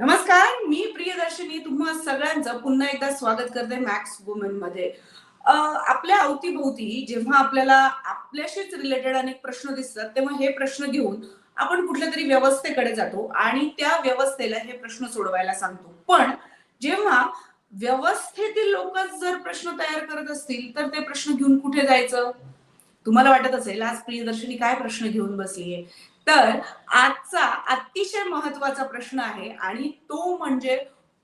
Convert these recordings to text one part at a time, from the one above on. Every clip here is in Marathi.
नमस्कार मी प्रियदर्शनी. तुम्हा सगळ्यांचं पुन्हा एकदा स्वागत करते मॅक्स वुमनमध्ये. आपल्या अवतीभोवती जेव्हा आपल्याला आपल्याशीच रिलेटेड अनेक प्रश्न दिसतात तेव्हा हे प्रश्न घेऊन आपण कुठल्या तरी व्यवस्थेकडे जातो आणि त्या व्यवस्थेला हे प्रश्न सोडवायला सांगतो. पण जेव्हा व्यवस्थेतील लोक जर प्रश्न तयार करत असतील तर ते प्रश्न घेऊन कुठे जायचं? तुम्हाला वाटत असेल आज प्रियदर्शनी काय प्रश्न घेऊन बसलीये? तर आजचा अतिशय महत्त्वाचा प्रश्न आहे आणि तो म्हणजे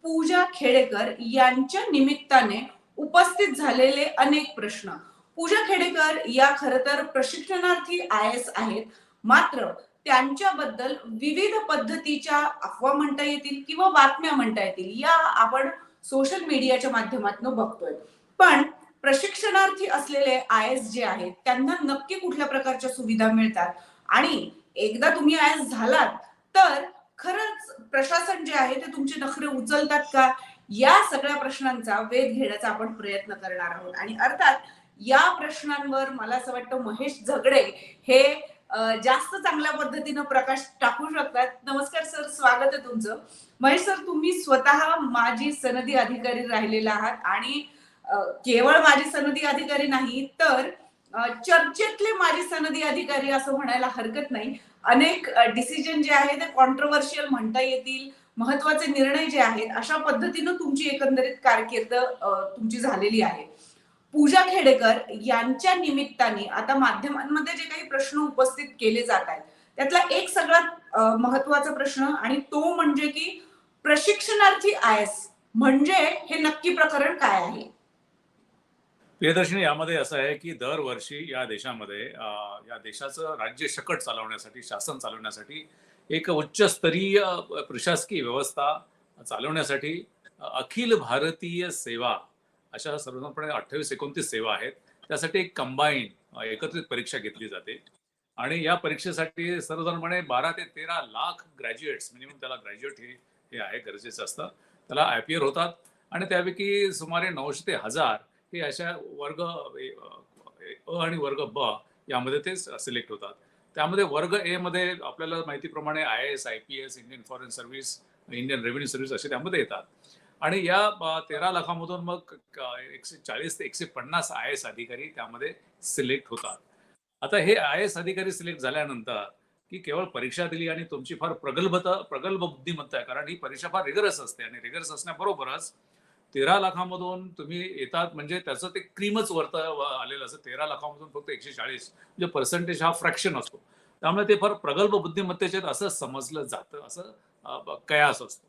पूजा खेडेकर यांच्या निमित्ताने उपस्थित झालेले अनेक प्रश्न. पूजा खेडेकर या खर तर प्रशिक्षणार्थी आय एस आहेत. मात्र त्यांच्याबद्दल विविध पद्धतीच्या अफवा म्हणता येतील किंवा बातम्या म्हणता येतील या आपण सोशल मीडियाच्या माध्यमातून बघतोय. पण प्रशिक्षणार्थी असलेले आय एस जे आहेत त्यांना नक्की कुठल्या प्रकारच्या सुविधा मिळतात? आणि एकदा तुम्ही आज झालात तर खरंच प्रशासन जे आहे ते तुमचे नखरे उचलतात का? या सगळ्या प्रश्नांचा वेध घेण्याचा आपण प्रयत्न करणार आहोत. आणि अर्थात या प्रश्नांवर मला असं वाटतं महेश झगडे हे जास्त चांगल्या पद्धतीनं प्रकाश टाकू शकतात. नमस्कार सर स्वागत आहे तुमचं. महेश सर तुम्ही स्वतः माजी सनदी अधिकारी राहिलेला आहात आणि केवळ माजी सनदी अधिकारी नाही तर चर्चेतले माजी सनदी अधिकारी असं म्हणायला हरकत नाही. अनेक डिसिजन जे आहे ते कॉन्ट्रोवर्शियल म्हणता येतील महत्त्वाचे निर्णय जे आहेत अशा पद्धतीनं तुमची एकंदरीत कारकीर्द तुमची झालेली आहे. पूजा खेडेकर यांच्या निमित्ताने आता माध्यमांमध्ये जे काही प्रश्न उपस्थित केले जात आहेत त्यातला एक सगळ्यात महत्त्वाचा प्रश्न आणि तो म्हणजे की प्रशिक्षणार्थी आय एस म्हणजे हे नक्की प्रकरण काय आहे? प्रियदर्शनी यामध्ये असं आहे की दरवर्षी या देशामध्ये या देशाचं राज्य शकट चालवण्यासाठी शासन चालवण्यासाठी एक उच्चस्तरीय प्रशासकीय व्यवस्था चालवण्यासाठी अखिल भारतीय सेवा अशा सर्वसाधारणपणे अठ्ठावीस एकोणतीस सेवा आहेत. त्यासाठी एक कंबाईन एकत्रित परीक्षा घेतली जाते. आणि या परीक्षेसाठी सर्वसाधारणपणे बारा ते तेरा लाख ग्रॅज्युएट्स मिनिमम त्याला ग्रॅज्युएट हे हे आहे गरजेचं असतं. त्याला अपियर होतात. आणि त्यापैकी सुमारे नऊशे ते हजार हे अशा वर्ग अ आणि वर्ग ब यामध्ये ते सिलेक्ट होतात. त्यामध्ये वर्ग ए मध्ये आपल्याला माहितीप्रमाणे I S I P S Indian foreign service Indian revenue service असे त्यामध्ये येतात. आणि या तेरा लाखामधून मग एकशे चाळीस ते एकशे पन्नास आय एस अधिकारी त्यामध्ये सिलेक्ट होतात. आता हे आय एस अधिकारी सिलेक्ट झाल्यानंतर की केवळ परीक्षा दिली आणि तुमची फार प्रगल्भता प्रगल्भ बुद्धिमत्ता आहे. कारण ही परीक्षा फार रिगरस असते आणि रिगरस असण्याबरोबरच तेरा लाखामधून तुम्ही येतात म्हणजे त्याचं ते क्रीमच वरत आलेलं असतं. तेरा लाखामधून फक्त एकशे चाळीस म्हणजे पर्सेंटेज हा फ्रॅक्शन असतो. त्यामुळे ते फार प्रगल्भ बुद्धिमत्तेचे असं समजलं जातं असं कयास असतो.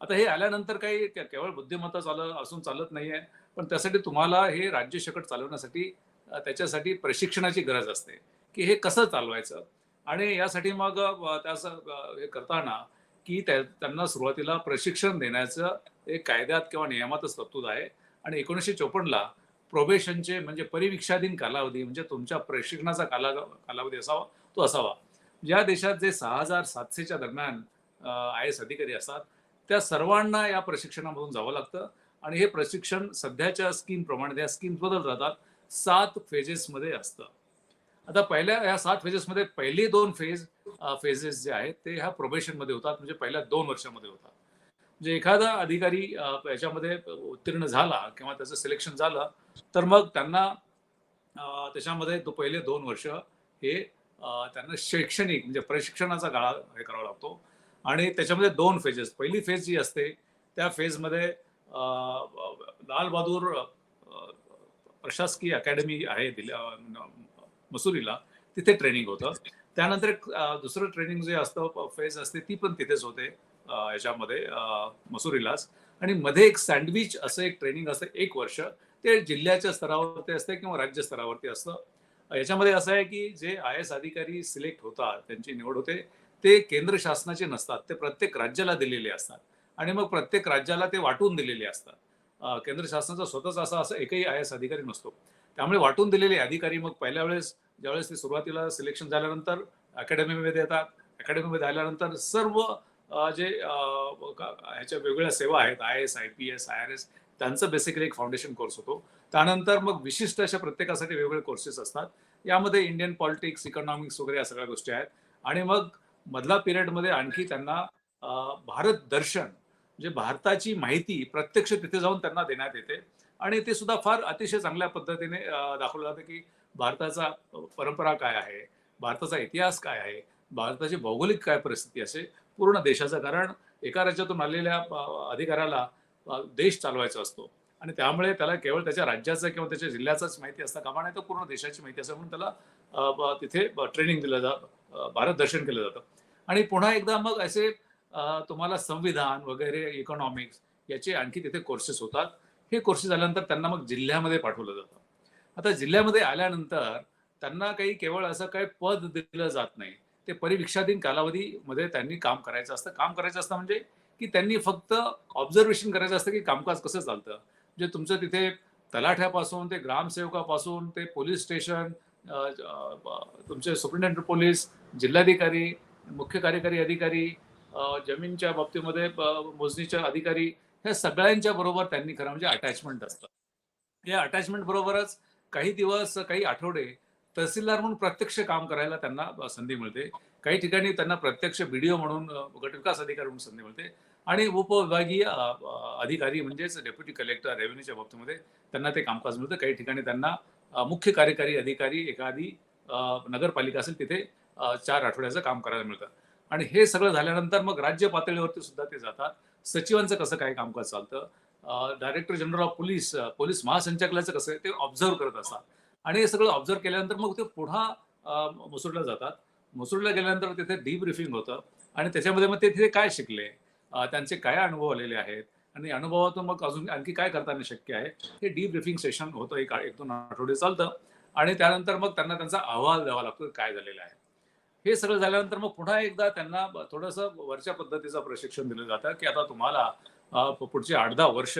आता हे आल्यानंतर काही केवळ बुद्धिमत्ता चाल असून चालत नाहीये पण त्यासाठी तुम्हाला हे राज्य शकट चालवण्यासाठी त्याच्यासाठी प्रशिक्षणाची गरज असते की हे कसं चालवायचं? आणि यासाठी मग अ, त्यास हे करताना की त्या- त्यांना सुरुवातीला प्रशिक्षण देण्याचं एक कायद्यात किंवा नियमातच तरतूद आहे. आणि एकोणीसशे चोपन्नला प्रोबेशनचे म्हणजे परिविक्षाधीन कालावधी म्हणजे तुमच्या प्रशिक्षणाचा काला कालावधी असावा तो असावा. ज्या देशात जे सहा हजार सातशेच्या दरम्यान आय एस अधिकारी असतात त्या सर्वांना या प्रशिक्षणामधून जावं लागतं. आणि हे प्रशिक्षण सध्याच्या स्कीमप्रमाणे त्या स्कीम बदल जातात सात फेजेसमध्ये असतं. आता पहिल्या या सात फेजेसमध्ये पहिली दोन फेज फेजेस जे आहेत ते ह्या प्रोबेशनमध्ये होतात म्हणजे पहिल्या दोन वर्षामध्ये होतात. म्हणजे एखादा अधिकारी याच्यामध्ये उत्तीर्ण झाला किंवा त्याचं सिलेक्शन झालं तर मग त्यांना त्याच्यामध्ये तो पहिले दोन वर्ष हे त्यांना शैक्षणिक म्हणजे प्रशिक्षणाचा गाळा हे करावा लागतो. आणि त्याच्यामध्ये दोन फेजेस पहिली फेज जी असते त्या फेजमध्ये अ, लाल बहादूर प्रशासकीय अकॅडमी आहे दिल्या मसुरीला तिथे ट्रेनिंग होतं. त्यानंतर एक, दुसरं ट्रेनिंग जे असतं फेज असते ती पण तिथेच होते याच्यामध्ये मसुरीलाच. आणि मध्ये एक सँडविच असं एक ट्रेनिंग असतं एक वर्ष. ते जिल्ह्याच्या स्तरावरती असते किंवा राज्य स्तरावरती असतं. याच्यामध्ये असं आहे की जे आय एस अधिकारी सिलेक्ट होतात त्यांची निवड होते ते केंद्र शासनाचे नसतात. ते प्रत्येक राज्याला दिलेले असतात. आणि मग प्रत्येक राज्याला ते वाटून दिलेले असतात. केंद्र शासनाचा स्वतःच असा असं एकही आय एस अधिकारी नसतो. त्यामुळे वाटून दिलेले अधिकारी मग पहिल्या वेळेस ज्यावेळेस ते सुरुवातीला सिलेक्शन झाल्यानंतर अकॅडमीमध्ये येतात. अकॅडमीमध्ये आल्यानंतर सर्व जे ह्याच्या वेगवेगळ्या सेवा आहेत I S I P S I R S त्यांचं बेसिकली एक फाउंडेशन कोर्स होतो. त्यानंतर मग विशिष्ट अशा प्रत्येकासाठी वेगवेगळे कोर्सेस असतात. यामध्ये इंडियन पॉलिटिक्स इकॉनॉमिक्स वगैरे या सगळ्या गोष्टी आहेत. आणि मग मधला पिरियडमध्ये आणखी त्यांना भारत दर्शन म्हणजे भारताची माहिती प्रत्यक्ष तिथे जाऊन त्यांना देण्यात येते. आणि ते सुद्धा फार अतिशय चांगल्या पद्धतीने दाखवलं जातं की भारताचा परंपरा काय आहे? भारताचा इतिहास काय आहे? भारताची भौगोलिक काय परिस्थिती असे पूर्ण देशाचं कारण एका राज्यातून आलेल्या अधिकाराला अधिकाऱ्याला देश चालवायचा असतो. आणि त्यामुळे त्याला केवळ त्याच्या राज्याचं किंवा त्याच्या जिल्ह्याचाच माहिती असता कामा नाही तर पूर्ण देशाची माहिती असं म्हणून त्याला तिथे ट्रेनिंग दिलं जातं भारत दर्शन केलं जातं. आणि पुन्हा एकदा मग असे तुम्हाला संविधान वगैरे इकॉनॉमिक्स याचे आणखी तिथे कोर्सेस होतात. हे कोर्सेस झाल्यानंतर त्यांना मग जिल्ह्यामध्ये पाठवलं जातं. आता जिल्ह्यामध्ये आल्यानंतर त्यांना काही केवळ असं काही पद दिलं जात नाही. ते परिवीक्षाधीन कालावधीमध्ये त्यांनी काम करायचं असतं. काम करायचं असतं म्हणजे की त्यांनी फक्त ऑब्झर्वेशन करायचं असतं की कामकाज कसं चालतं. म्हणजे तुमचं तिथे तलाठ्यापासून ते ग्रामसेवकापासून ते पोलीस स्टेशन तुमचे सुप्रिंटेंडंट पोलीस जिल्हाधिकारी मुख्य कार्यकारी अधिकारी जमीनच्या बाबतीमध्ये मोजणीच्या अधिकारी ह्या सगळ्यांच्या बरोबर त्यांनी खरं म्हणजे अटॅचमेंट असतं. या अटॅचमेंट बरोबरच काही दिवस काही आठवडे तहसीलदार म्हणून प्रत्यक्ष काम करायला त्यांना संधी मिळते. काही ठिकाणी त्यांना प्रत्यक्ष बीडीओ म्हणून गटविकास अधिकारी म्हणून संधी मिळते. आणि उपविभागीय अधिकारी म्हणजेच डेप्युटी कलेक्टर रेव्हेन्यूच्या बाबतीमध्ये त्यांना ते कामकाज मिळतं. काही ठिकाणी त्यांना मुख्य कार्यकारी अधिकारी एखादी नगरपालिका असेल तिथे चार आठवड्याचं काम करायला मिळतं. आणि हे सगळं झाल्यानंतर मग राज्य पातळीवरती सुद्धा ते जातात. सचिवांचं कसं काय कामकाज चालतं? Director general of police police महासंचालकाचं कसं आहे ते ऑब्झर्व करत असतात. आणि हे सगळं ऑब्झर्व केल्यानंतर मग ते पुन्हा अ, जातात. मसुरला गेल्यानंतर तिथे डीब्रिफिंग होतं. आणि त्याच्यामध्ये मग ते तिथे काय शिकले? त्यांचे काय अनुभव आलेले आहेत? आणि अनुभवातून मग अजून आणखी काय करताना शक्य आहे? हे डीब्रिफिंग सेशन होतं एक एक दोन आठवडे चालतं. आणि त्यानंतर मग त्यांना त्यांचा अहवाल द्यावा लागतो काय झालेलं आहे. हे सगळं झाल्यानंतर मग पुन्हा एकदा त्यांना थोडंसं वरच्या पद्धतीचं प्रशिक्षण दिलं जातं की आता तुम्हाला पुढचे आठ दहा वर्ष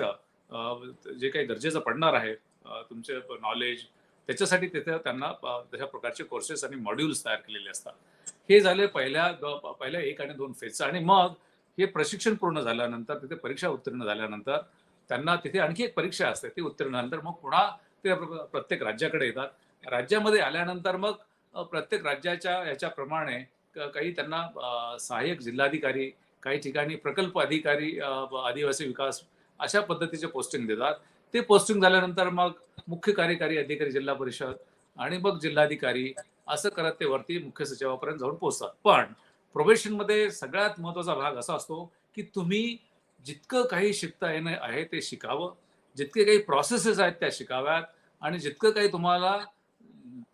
जे काही गरजेचं पडणार आहे तुमचे नॉलेज त्याच्यासाठी तिथे त्यांना तशा प्रकारचे कोर्सेस आणि मॉड्यूल्स तयार केलेले असतात. हे झाले पहिल्या पहिल्या एक आणि दोन फेजचं आणि मग हे प्रशिक्षण पूर्ण झाल्यानंतर तिथे परीक्षा उत्तीर्ण झाल्यानंतर त्यांना तिथे आणखी एक परीक्षा असते ती उत्तीर्ण झाल्यानंतर मग पुन्हा ते प्रत्येक राज्याकडे येतात. राज्यामध्ये आल्यानंतर मग प्रत्येक राज्याच्या याच्याप्रमाणे काही त्यांना सहाय्यक जिल्हाधिकारी काही ठिकाणी प्रकल्प अधिकारी आदिवासी विकास अशा पद्धतीचे पोस्टिंग देतात. ते पोस्टिंग झाल्यानंतर मग मुख्य कार्यकारी अधिकारी जिल्हा परिषद आणि मग जिल्हाधिकारी असं करत ते वरती मुख्य सचिवापर्यंत जाऊन पोहोचतात. पण प्रोबेशनमध्ये सगळ्यात महत्त्वाचा भाग असा असतो की तुम्ही जितकं काही शिकता येणं आहे ते शिकावं. जितके काही प्रोसेसेस आहेत त्या शिकाव्यात आणि जितकं काही तुम्हाला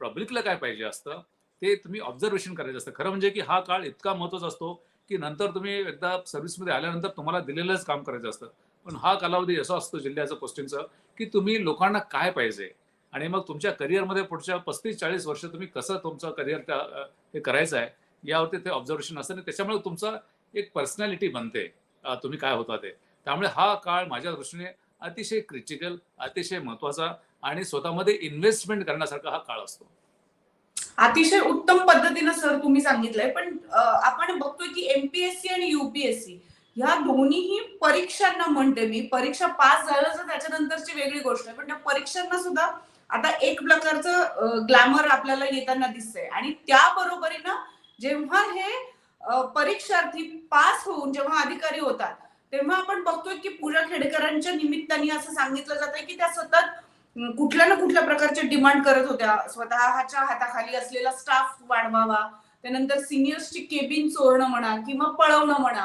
पब्लिकला काय पाहिजे असतं ते तुम्ही ऑब्झर्वेशन करायचं असतं. खरं म्हणजे की हा काळ इतका महत्त्वाचा असतो की नंतर तुम्ही एकदा सर्व्हिसमध्ये आल्यानंतर तुम्हाला दिलेलंच काम करायचं असतं. पण हा कालावधी असा असतो जिल्ह्याचं पोस्टिंगचं की तुम्ही लोकांना काय पाहिजे? आणि मग तुमच्या करिअरमध्ये पुढच्या पस्तीस चाळीस वर्ष तुम्ही कसं तुमचं करिअर हे करायचं आहे यावरती ते ऑब्झर्वेशन असतं आणि त्याच्यामुळे तुमचा एक पर्सनॅलिटी बनते. तुम्ही काय होता ते. त्यामुळे हा काळ माझ्या दृष्टीने अतिशय क्रिटिकल अतिशय महत्त्वाचा आणि स्वतःमध्ये इन्व्हेस्टमेंट करण्यासारखा हा काळ असतो. अतिशय उत्तम पद्धतीनं सर तुम्ही सांगितलंय पण आपण बघतोय की एमपीएससी आणि युपीएससी ह्या दोन्हीही परीक्षांना म्हणते मी परीक्षा पास झालं तर त्याच्यानंतरची वेगळी गोष्ट आहे पण त्या परीक्षांना सुद्धा आता एक प्रकारचं ग्लॅमर आपल्याला येताना दिसतंय. आणि त्या बरोबरीनं जेव्हा हे परीक्षार्थी पास होऊन जेव्हा अधिकारी होतात तेव्हा आपण बघतोय की पूजा खेडेकरांच्या निमित्ताने असं सांगितलं जात की त्या सतत कुठल्या ना कुठल्या प्रकारचे डिमांड करत होत्या. स्वतःच्या हाताखाली असलेला स्टाफ वाढवावा. त्यानंतर सिनियर्सची केबिन चोरणं म्हणा किंवा पळवणं म्हणा.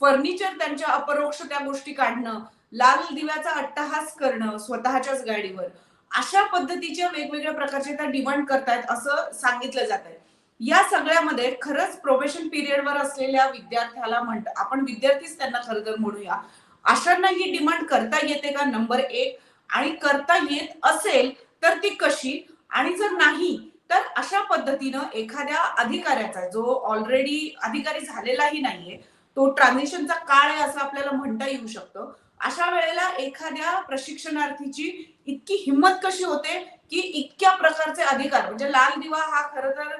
फर्निचर त्यांच्या अपरोक्ष त्या गोष्टी काढणं. लाल दिव्याचा अट्टहास करणं स्वतःच्याच गाडीवर. अशा पद्धतीच्या वेगवेगळ्या प्रकारचे त्या डिमांड करतायत असं सांगितलं जात आहे या सगळ्यामध्ये खरंच प्रोबेशन पिरियडवर असलेल्या विद्यार्थ्याला म्हणत आपण विद्यार्थीच त्यांना खरं तर म्हणूया. अशांना ही डिमांड करता येते का? नंबर एक. आणि करता येत असेल तर ती कशी? आणि जर नाही तर अशा पद्धतीनं एखाद्या अधिकाऱ्याचा जो ऑलरेडी अधिकारी झालेलाही नाहीये तो ट्रान्झिशनचा काळ आहे असं आपल्याला म्हणता येऊ शकतं. अशा वेळेला एखाद्या प्रशिक्षणार्थीची इतकी हिंमत कशी होते की इतक्या प्रकारचे अधिकार म्हणजे लाल दिवा हा खर तर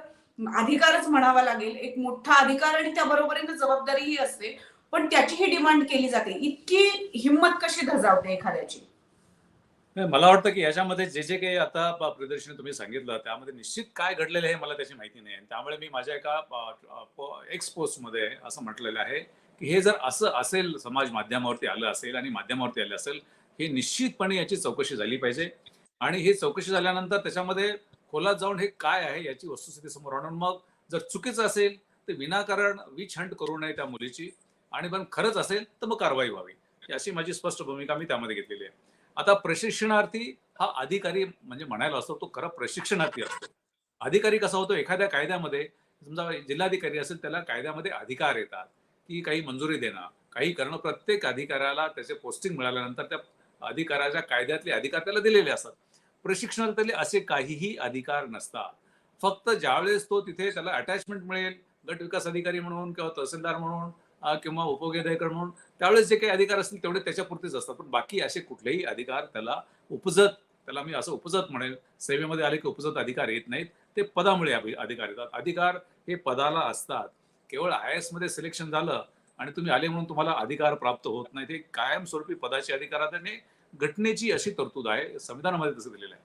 अधिकारच म्हणावा लागेल. एक मोठा अधिकार आणि त्या बरोबरीने जबाबदारीही असते. पण त्याचीही डिमांड केली जाते. इतकी हिंमत कशी धजावते एखाद्याची? मला वाटतं की याच्यामध्ये जे जे काही आता प्रदर्शन तुम्ही सांगितलं त्यामध्ये निश्चित काय घडलेलं आहे मला त्याची माहिती नाही. आणि त्यामुळे मी माझ्या एका एक्स पोस्टमध्ये असं म्हटलेलं आहे की हे जर असं असेल समाज माध्यमावरती आलं असेल आणि माध्यमावरती आलं असेल हे निश्चितपणे याची चौकशी झाली पाहिजे. आणि ही चौकशी झाल्यानंतर त्याच्यामध्ये खोलात जाऊन हे काय आहे याची वस्तुस्थिती समोर आणून मग जर चुकीचं असेल तर विनाकारण विच हंट करू नये त्या मुलीची. आणि पण खरंच असेल तर मग कारवाई व्हावी. अशी माझी स्पष्ट भूमिका मी त्यामध्ये घेतलेली आहे. आता प्रशिक्षणार्थी हा अधिकारी म्हणजे म्हणायला असतो तो खरा प्रशिक्षणार्थी असतो. अधिकारी कसा होतो? एखाद्या कायद्यामध्ये समजा जिल्हाधिकारी असेल त्याला कायद्यामध्ये अधिकार येतात की काही मंजुरी देणं काही करणं. प्रत्येक अधिकाऱ्याला त्याचे पोस्टिंग मिळाल्यानंतर त्या अधिकाराच्या कायद्यातले अधिकार त्याला दिलेले असतात. प्रशिक्षणार्थीला असे काहीही अधिकार नसतात. फक्त ज्यावेळेस तो तिथे त्याला अटॅचमेंट मिळेल गट विकास अधिकारी म्हणून किंवा तहसीलदार म्हणून किंवा उपविधायकर म्हणून त्यावेळेस जे काही अधिकार असतील तेवढे त्याच्यापुरतेच असतात. पण बाकी असे कुठलेही अधिकार त्याला उपजत त्याला मी असं उपजत म्हणेल सेवेमध्ये आले की उपजत अधिकार येत नाहीत. ते पदामुळे अधिकार येतात. अधिकार हे पदाला असतात. केवळ आय एसमध्ये सिलेक्शन झालं आणि तुम्ही आले म्हणून तुम्हाला अधिकार प्राप्त होत नाही ते कायमस्वरूपी पदाचे अधिकार आणि घटनेची अशी तरतूद आहे संविधानामध्ये तसं दिलेलं आहे.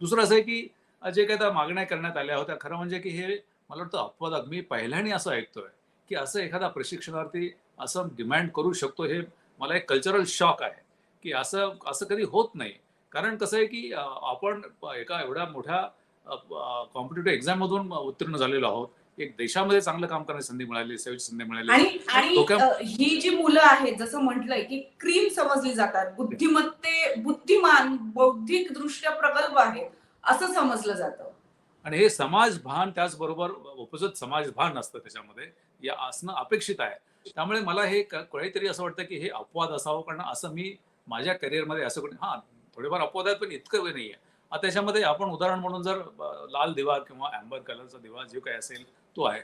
दुसरं असं आहे की जे काही त्या मागण्या करण्यात आल्या होत्या खरं म्हणजे की हे मला वाटतं अपवादात मी पहिल्याने असं ऐकतोय की असं एखादा प्रशिक्षणार्थी असं डिमांड करू शकतो हे मला एक कल्चरल शॉक आहे की असं असं कधी होत नाही. कारण कसं आहे की आपण एका एवढ्या मोठ्या कॉम्पिटेटिव्ह एक्झाम मधून उत्तीर्ण झालेलो आहोत. एक देशामध्ये चांगलं काम करण्याची संधी मिळाली सेवेची संधी मिळाली. आणि ही जी मुलं आहेत जसं म्हटलंय की क्रीम समजली जातात बुद्धिमत्ते बुद्धिमान बौद्धिक दृष्ट्या प्रगल्भ आहेत असं समजलं जातं. आणि हे समाजभान त्याचबरोबर उपजत समाजभान असतं त्याच्यामध्ये. या असणं अपेक्षित आहे. त्यामुळे मला हे कळेतरी असं वाटतं की हे अपवाद असावं कारण असं मी माझ्या करिअरमध्ये असं कोणी हां थोडेफार अपवाद आहेत पण इतकं वेळ नाहीये. आता त्याच्यामध्ये आपण उदाहरण म्हणून जर लाल दिवा किंवा अँबर कलरचा दिवा जो काही असेल तो आहे.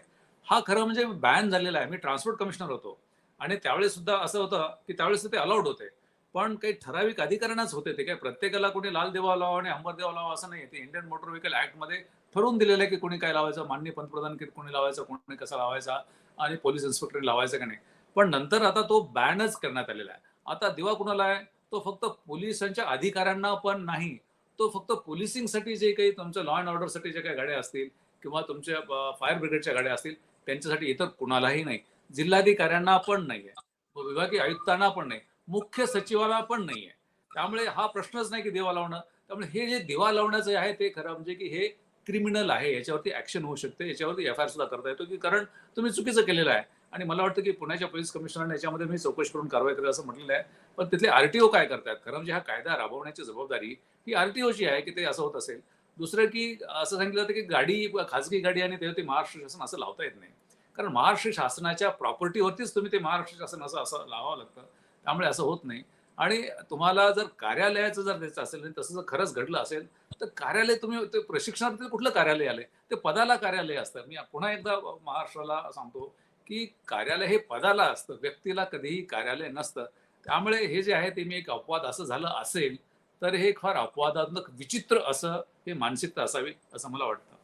हा खरं म्हणजे बॅन झालेला आहे. मी ट्रान्सपोर्ट कमिशनर होतो. आणि त्यावेळेस सुद्धा असं होतं की त्यावेळेस ते अलाउड होते. पण काही ठराविक अधिकाऱ्यांनाच होते ते. काय प्रत्येकाला कोणी लाल देवा लावा आणि अंबर देवा लावा असं नाही ते इंडियन मोटर व्हेकल ऍक्टमध्ये ठरवून दिलेलं आहे की कोणी काय लावायचं माननीय पंतप्रधान की कोणी लावायचं कोणी कसा लावायचा आणि पोलीस इन्स्पेक्टर लावायचा का नाही. पण नंतर आता तो बॅनच करण्यात आलेला आहे. आता दिवा कुणाला आहे? तो फक्त पोलिसांच्या अधिकाऱ्यांना पण नाही. तो फक्त पोलिसिंगसाठी जे काही तुमच्या लॉ अँड ऑर्डरसाठी जे काही गाड्या असतील किंवा तुमच्या फायर ब्रिगेडच्या गाड्या असतील त्यांच्यासाठी इतर कुणालाही नाही. जिल्हाधिकाऱ्यांना पण नाहीये. आहे विभागीय आयुक्तांना पण नाही. मुख्य सचिवाला पण नाहीये. त्यामुळे हा प्रश्नच नाही की दिवा लावणं. त्यामुळे हे जे दिवा लावण्याचं आहे ते खरं म्हणजे की हे क्रिमिनल आहे याच्यावरती ऍक्शन होऊ शकते याच्यावरती एफ आय आर सुद्धा करता येतो की कारण तुम्ही चुकीचं केलेलं आहे. आणि मला वाटतं की पुण्याच्या पोलीस कमिशनरने याच्यामध्ये मी चौकशी करून कारवाई करेल असं म्हटलेलं आहे. पण तिथले आरटीओ काय करतात? खरं म्हणजे हा कायदा राबवण्याची जबाबदारी ही आरटीओची आहे की ते असं होत असेल. दुसरं की असं सांगितलं जातं की गाडी खाजगी गाडी आणि ते महाराष्ट्र शासन असं लावता येत नाही. कारण महाराष्ट्र शासनाच्या प्रॉपर्टीवरतीच तुम्ही ते महाराष्ट्र शासन असं असं लावावं लागतं. त्यामुळे असं होत नाही. आणि तुम्हाला जर कार्यालयाचं जर द्यायचं असेल आणि तसं जर खरंच घडलं असेल तर कार्यालय तुम्ही ते प्रशिक्षणार्थी कुठलं कार्यालय आले ते पदाला कार्यालय असतं. मी पुन्हा एकदा महाराष्ट्राला सांगतो की कार्यालय हे पदाला असतं. व्यक्तीला कधीही कार्यालय नसतं. त्यामुळे हे जे आहे ते मी एक अपवाद असं झालं असेल तर हे फार अपवादात्मक विचित्र असं हे मानसिकता असावी असं मला वाटतं.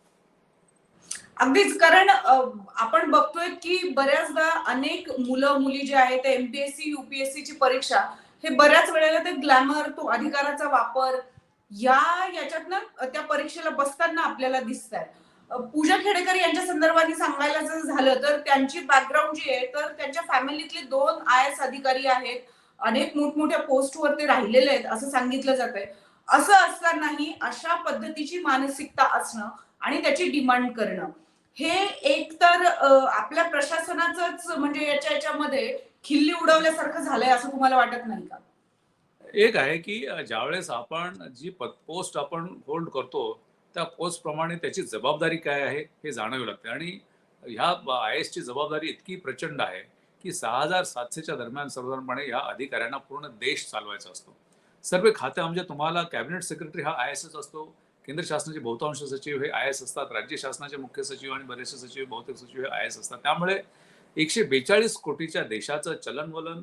अगदीच. कारण आपण बघतोय की बऱ्याचदा अनेक मुलं मुली जे आहेत ते एमपीएससी युपीएससी ची परीक्षा हे बऱ्याच वेळेला ते ग्लॅमर तो अधिकाराचा वापर या याच्यातनं त्या परीक्षेला बसताना आपल्याला दिसत आहे पूजा खेडेकर यांच्या संदर्भाने सांगायला जर झालं तर त्यांची बॅकग्राऊंड जी आहे तर त्यांच्या फॅमिलीतले दोन आय एस अधिकारी आहेत. अनेक मोठमोठ्या पोस्टवर ते राहिलेले आहेत असं सांगितलं जात आहे असं असतानाही अशा पद्धतीची मानसिकता असणं आणि त्याची डिमांड करणं. हे एक तर आपल्या प्रशासनाचंच म्हणजे याच्या याच्यामध्ये खिल्ली उडवल्यासारखं झालंय असं तुम्हाला वाटत नाही का? एक आहे की ज्यावेळेस आपण जी पोस्ट आपण होल्ड करतो त्या पोस्ट प्रमाणे त्याची जबाबदारी काय आहे हे जाणावी लागते. आणि ह्या आय एसची जबाबदारी इतकी प्रचंड आहे की सहा हजार सातशेच्या दरम्यान सर्वसाधारणपणे या अधिकाऱ्यांना पूर्ण देश चालवायचा असतो. सर्व खाते म्हणजे तुम्हाला कॅबिनेट सेक्रेटरी हा आय एस असतो केंद्र शासनाचे बहुतांश सचिव हे आय एस असतात राज्य शासनाचे मुख्य सचिव आणि बरेचसे सचिव बहुतेक सचिव हे आय एस असतात. त्यामुळे एकशे बेचाळीस कोटीच्या देशाचं चलनवलन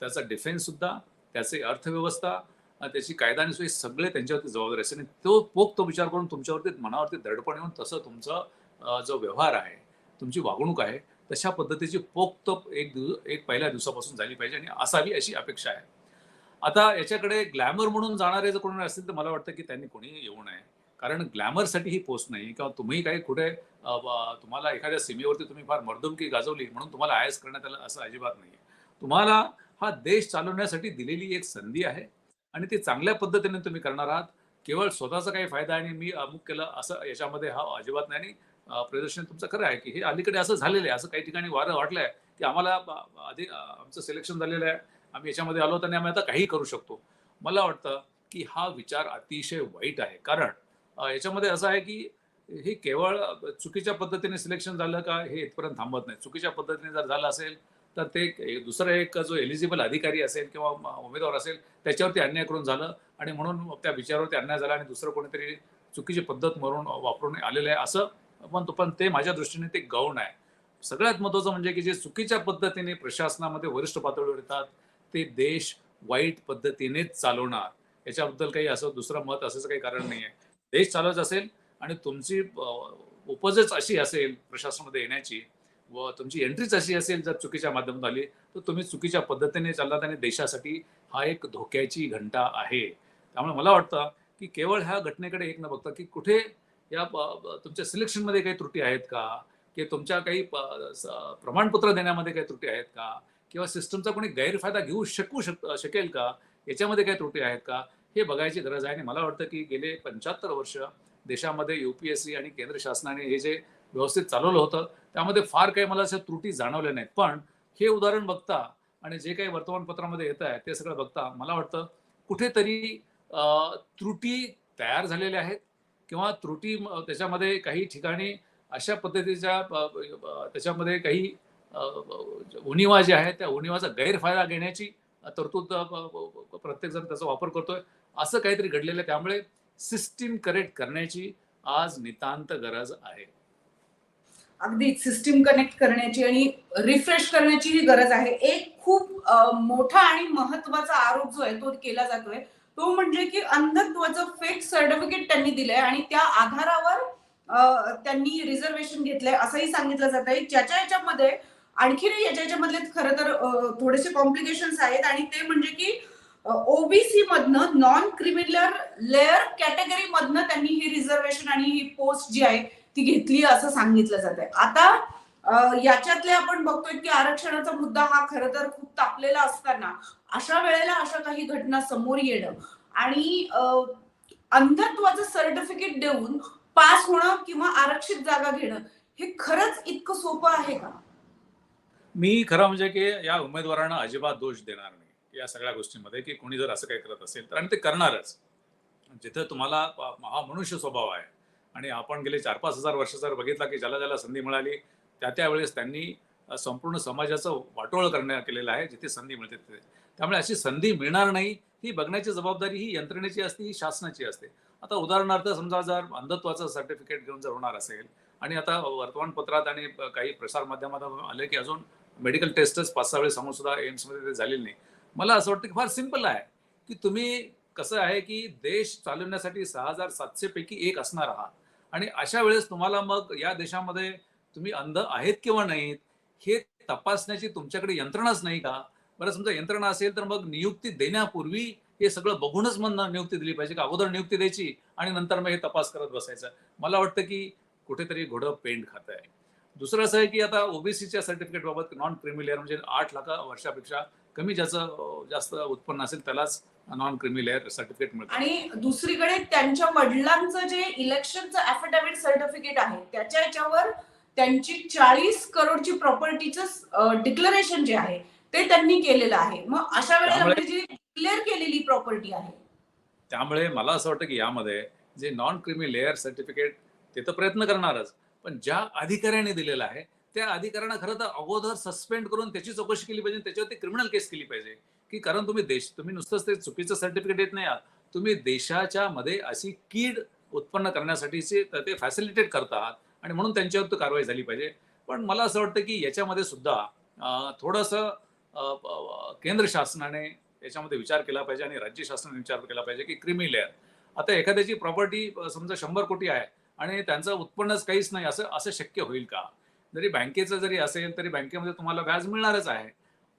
त्याचा डिफेन्स सुद्धा त्याची अर्थव्यवस्था त्याची कायदा आणि सोयी सगळे त्यांच्यावरती जबाबदारी असते आणि तो पोक्त विचार करून तुमच्यावरती मनावरती दडपण येऊन तसं तुमचा जो व्यवहार आहे तुमची वागणूक आहे तशा पद्धतीची पोक्त एक दिव एक पहिल्या दिवसापासून झाली पाहिजे आणि असावी अशी अपेक्षा आहे. आता याच्याकडे ग्लॅमर म्हणून जाणारे जर कोणी असतील तर मला वाटतं की त्यांनी कोणी येऊ नये. कारण ग्लॅमरसाठी ही पोस्ट नाही किंवा तुम्ही काही कुठे तुम्हाला एखाद्या सीमेवरती तुम्ही फार मर्दुमकी गाजवली म्हणून तुम्हाला आय एस करण्यात आलं असं अजिबात नाही तुम्हाला हा देश चालवण्यासाठी दिलेली एक संधी आहे आणि ती चांगल्या पद्धतीने तुम्ही करणार आहात. केवळ स्वतःचा काही फायदा आणि मी अमुक केलं असं याच्यामध्ये हा अजिबात नाही आणि प्रदर्शन तुमचं खरं आहे की हे अलीकडे असं झालेलं आहे. असं काही ठिकाणी वारं वाटलंय की आम्हाला आधी आमचं सिलेक्शन झालेलं आहे. आम्ही याच्यामध्ये आलो तर आम्ही आता काही करू शकतो. मला वाटतं की हा विचार अतिशय वाईट आहे. कारण याच्यामध्ये असं आहे की हे केवळ चुकीच्या पद्धतीने सिलेक्शन झालं का हे इथपर्यंत थांबत नाही. चुकीच्या पद्धतीने जर झालं असेल तर ते दुसरा एक जो एलिजिबल अधिकारी असेल किंवा म- उमेदवार असेल त्याच्यावरती अन्याय करून झालं आणि म्हणून त्या विचारावरती अन्याय झाला आणि दुसरं कोणीतरी चुकीची पद्धत म्हणून वापरून आलेलं आहे असं म्हणतो. पण ते माझ्या दृष्टीने ते गौण आहे. सगळ्यात महत्वाचं म्हणजे की जे चुकीच्या पद्धतीने प्रशासनामध्ये वरिष्ठ पातळीवर येतात ते देश वाईट पद्धतीनेच चालवणार. याच्याबद्दल काही असं दुसरं मत असंच काही कारण नाही आहे. देश चालत असेल आणि तुमची उपजच अशी असेल प्रशासनामध्ये येण्याची व तुमची एंट्रीच अशी असेल जर चुकीच्या माध्यमातून आली तर तुम्ही चुकीच्या पद्धतीने चाललात आणि देशासाठी हा एक धोक्याची घंटा आहे. त्यामुळे मला वाटतं की केवळ ह्या घटनेकडे एक न बघता की कुठे या तुमच्या सिलेक्शनमध्ये काही त्रुटी आहेत का? की तुमच्या काही प्रमाणपत्र देण्यामध्ये काही त्रुटी आहेत का? किंवा सिस्टमचा कोणी गैरफायदा घेऊ शकू शक शकेल का? याच्यामध्ये काही त्रुटी आहेत का? हे बघायची गरज आहे. आणि मला वाटतं की गेले पंच्याहत्तर वर्ष देशामध्ये युपीएससी आणि केंद्र शासनाने हे जे व्यवस्थित चालवलं होतं त्यामध्ये फार काही मला अशा त्रुटी जाणवल्या नाहीत. पण हे उदाहरण बघता आणि जे काही वर्तमानपत्रामध्ये येत आहे ते सगळं बघता मला वाटतं कुठेतरी त्रुटी तयार झालेल्या आहेत किंवा त्रुटी त्याच्यामध्ये काही ठिकाणी अशा पद्धतीच्या त्याच्यामध्ये काही उणिवा ज्या आहेत त्या उणिवाचा गैरफायदा घेण्याची तरतूद प्रत्येक जण त्याचा वापर करतोय. असं काहीतरी घडलेलं आहे. त्यामुळे सिस्टीम करेक्ट करण्याची आज नितांत गरज आहे. अगदी सिस्टीम कनेक्ट करण्याची आणि रिफ्रेश करण्याची ही गरज आहे. एक खूप मोठा आणि महत्त्वाचा आरोप जो आहे तो केला जातोय. तो म्हणजे की अंधत्वाचं फेक सर्टिफिकेट त्यांनी दिलंय आणि त्या आधारावर त्यांनी रिझर्वेशन घेतलंय असंही सांगितलं जात आहे. ज्याच्या याच्यामध्ये आणखीनही याच्या याच्यामधले खरं तर थोडेसे कॉम्प्लिकेशन्स आहेत आणि ते म्हणजे की ओबीसी मधनं नॉन क्रिमिनल लेअर कॅटेगरी मधनं त्यांनी ही रिझर्वेशन आणि ही पोस्ट जी आहे ती घेतली असं सांगितलं जात आहे. आता याच्यातले आपण बघतोय की आरक्षणाचा मुद्दा हा खर तर खूप तापलेला असताना अशा वेळेला अशा काही घटना समोर येणं आणि अंधत्वाचं सर्टिफिकेट देऊन पास होणं किंवा आरक्षित जागा घेणं हे खरंच इतकं सोपं आहे का? मी खरं म्हणजे की या उमेदवारांना अजिबात दोष देणार नाही. या सगळ्या गोष्टींमध्ये की कोणी जर असं काही करत असेल तर आणि ते करणारच. जिथं तुम्हाला हा मनुष्य स्वभाव आहे आणि आपण गेले चार पाच हजार वर्ष जर बघितला की ज्याला ज्याला संधी मिळाली त्या त्यावेळेस त्यांनी संपूर्ण समाजाचं वाटोळ करण्यात केलेलं आहे जिथे संधी मिळते तिथे. त्यामुळे अशी संधी मिळणार नाही ही बघण्याची जबाबदारी ही यंत्रणेची असते ही शासनाची असते. आता उदाहरणार्थ समजा जर अंधत्वाचं सर्टिफिकेट घेऊन जर होणार असेल आणि आता वर्तमानपत्रात आणि काही प्रसारमाध्यमात आले की अजून मेडिकल टेस्टच पाच सहा वेळेस सांगून सुद्धा एम्समध्ये ते झालेली नाही. मला असं वाटतं की फार सिंपल आहे की तुम्ही कसं आहे की देश चालवण्यासाठी सहा हजार सातशे पैकी एक असणार आहात. आणि अशा वेळेस तुम्हाला मग या देशामध्ये तुम्ही अंध आहेत किंवा नाहीत हे तपासण्याची तुमच्याकडे यंत्रणाच नाही का? बरं समजा यंत्रणा असेल तर मग नियुक्ती देण्यापूर्वी हे सगळं बघूनच मग नियुक्ती दिली पाहिजे का अगोदर नियुक्ती द्यायची आणि नंतर मग हे तपास करत बसायचं. मला वाटतं की कुठेतरी घोडं पेंट खात आहे. दुसरं असं आहे की आता ओबीसीच्या सर्टिफिकेट बाबत नॉन क्रिमिलेअर म्हणजे आठ लाखा वर्षापेक्षा कमी ज्याचं जास्त उत्पन्न असेल त्यालाच नॉन क्रिमिलियर सर्टिफिकेट मिळतं. आणि दुसरीकडे त्यांच्या वडिलांचं जे इलेक्शनचं अफिडेव्हिट सर्टिफिकेट आहे त्याच्या याच्यावर त्यांची चाळीस करोडची प्रॉपर्टीचं डिक्लरेशन जे आहे ते त्यांनी केलेलं आहे. मग अशा वेळेला म्हणजे जी डिक्लेअर केलेली प्रॉपर्टी आहे. त्यामुळे मला असं वाटतं की यामध्ये जे नॉन क्रिमी लेअर सर्टिफिकेट ते तर प्रयत्न करणारच. पण ज्या अधिकाऱ्याने दिलेलं आहे त्या अधिकाऱ्यांना खरं तर अगोदर सस्पेंड करून त्याची चौकशी केली पाहिजे त्याच्यावरती क्रिमिनल केस केली पाहिजे. की कारण तुम्ही देश तुम्ही नुसतंच ते चुकीचं सर्टिफिकेट देत नाही आहात. तुम्ही देशाच्या मध्ये अशी कीड उत्पन्न करण्यासाठीचे ते फॅसिलिटेट करतात आणि म्हणून त्यांच्यावर कारवाई झाली पाहिजे. पण मला असं वाटतं की याच्यामध्ये सुद्धा थोडस थोडंसं केंद्र शासनाने याच्यामध्ये विचार केला पाहिजे आणि राज्य शासनाने विचार केला पाहिजे की क्रिमी लेअर. आता एखाद्याची प्रॉपर्टी समजा शंभर कोटी आहे आणि त्यांचं उत्पन्नच काहीच नाही असं असं शक्य होईल का? जरी बँकेचं जरी असेल तरी बँकेमध्ये तुम्हाला व्याज मिळणारच आहे.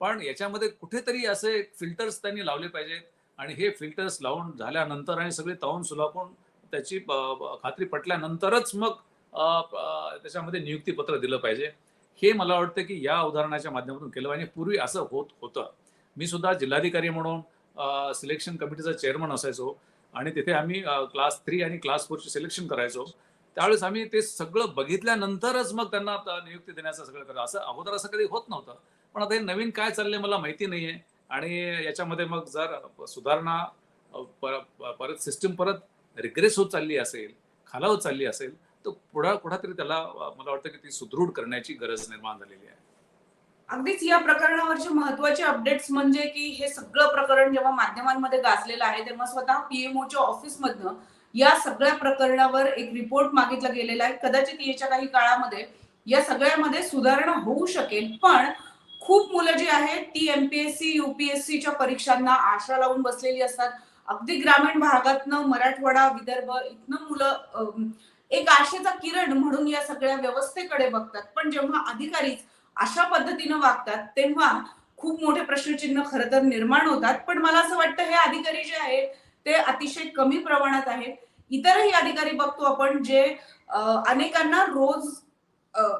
पण याच्यामध्ये कुठेतरी असे फिल्टर्स त्यांनी लावले पाहिजेत. आणि हे फिल्टर्स लावून झाल्यानंतर आणि सगळे तावून सुलापून त्याची खात्री पटल्यानंतरच मग त्याच्यामध्ये नियुक्तीपत्र दिलं पाहिजे. हे मला वाटतं की या उदाहरणाच्या माध्यमातून केलं पाहिजे. पूर्वी असं होत होतं. मी सुद्धा जिल्हाधिकारी म्हणून सिलेक्शन कमिटीचा चेअरमन असायचो. आणि तिथे आम्ही क्लास थ्री आणि क्लास फोरचे सिलेक्शन करायचो. त्यावेळेस आम्ही ते सगळं बघितल्यानंतरच मग त्यांना नियुक्ती देण्याचं सगळं करतो. असं अगोदर असं कधी होत नव्हतं. पण आता हे नवीन काय चाललंय मला माहिती नाहीये. आणि याच्यामध्ये मग जर सुधारणा परत सिस्टम परत रिग्रेस होत चालली असेल खालावत चालली असेल तर पुढा कुठातरी त्याला मला वाटतं की ती सुदृढ करण्याची गरज निर्माण झालेली आहे. अगदीच या प्रकरणावरचे महत्त्वाचे अपडेट्स म्हणजे की हे सगळं प्रकरण जेव्हा माध्यमांमध्ये गाजलेलं आहे तेव्हा स्वतः पीएमओच्या ऑफिसमधनं या सगळ्या प्रकरणावर एक रिपोर्ट मागितला गेलेला आहे. कदाचित याच्या काही काळामध्ये या सगळ्यामध्ये सुधारणा होऊ शकेल पण खूप मुलं जी आहेत ती एमपीएससी युपीएससीच्या परीक्षांना आशा लावून बसलेली असतात. अगदी ग्रामीण भागातनं मराठवाडा विदर्भ इथनं मुलं एक आशेचा किरण म्हणून या सगळ्या व्यवस्थेकडे बघतात. पण जेव्हा अधिकारीच अशा पद्धतीनं वागतात तेव्हा खूप मोठे प्रश्नचिन्ह खरं तर निर्माण होतात. पण मला असं वाटतं हे अधिकारी जे आहेत ते अतिशय कमी प्रमाणात आहेत. इतरही अधिकारी बघतो आपण जे अनेकांना रोज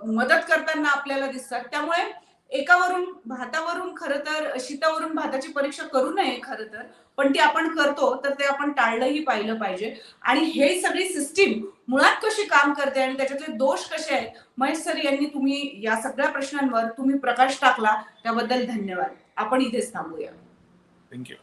मदत करताना आपल्याला दिसतात. त्यामुळे एकावरून भातावरून खरं तर शीतावरून भाताची परीक्षा करू नये खरं तर पण ती आपण करतो तर ते आपण टाळलंही पाहिलं पाहिजे. आणि हे सगळी सिस्टीम मुळात कशी काम करते आणि त्याच्यातले दोष कसे आहेत महेश सर यांनी तुम्ही या सगळ्या प्रश्नांवर तुम्ही प्रकाश टाकला त्याबद्दल धन्यवाद. आपण इथेच थांबूया. थँक्यू